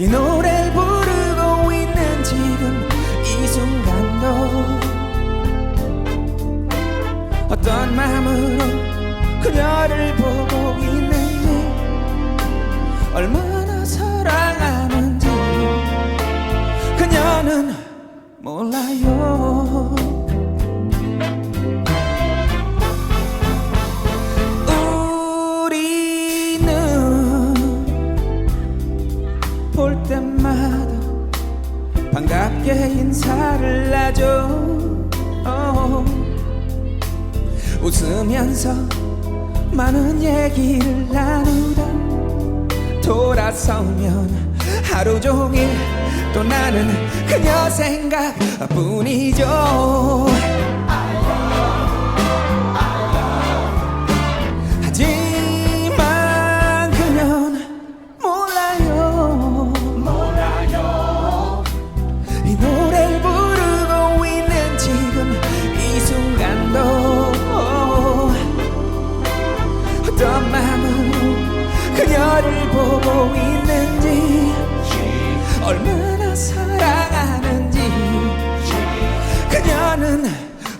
이 노래를 부르고 있는 지금 이 순간도 어떤 마음으로 그녀를 보고 있는지 얼마나 사랑하는지 그녀는 몰라요. 때마다 반갑게 인사를 하죠 어. 웃으면서 많은 얘기를 나누다 돌아서면 하루 종일 또 나는 그녀 생각뿐이죠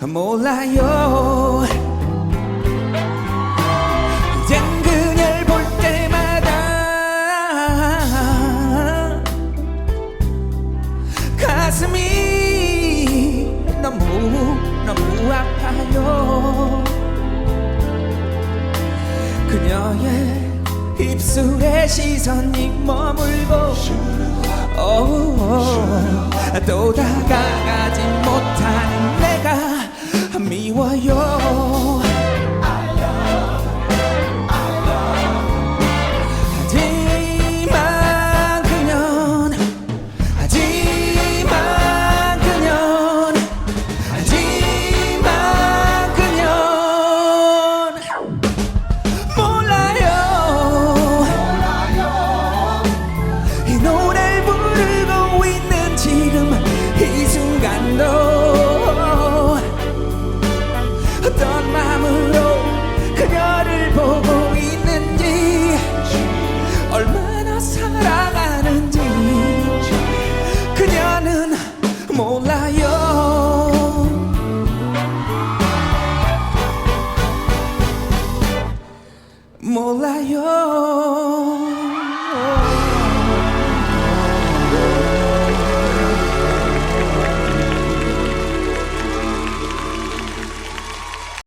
몰라요. 이젠 그녀를 볼 때마다 가슴이 너무 너무 아파요. 그녀의 입술에 시선이 머물고 오, 또 다가가지 못하 몰라요.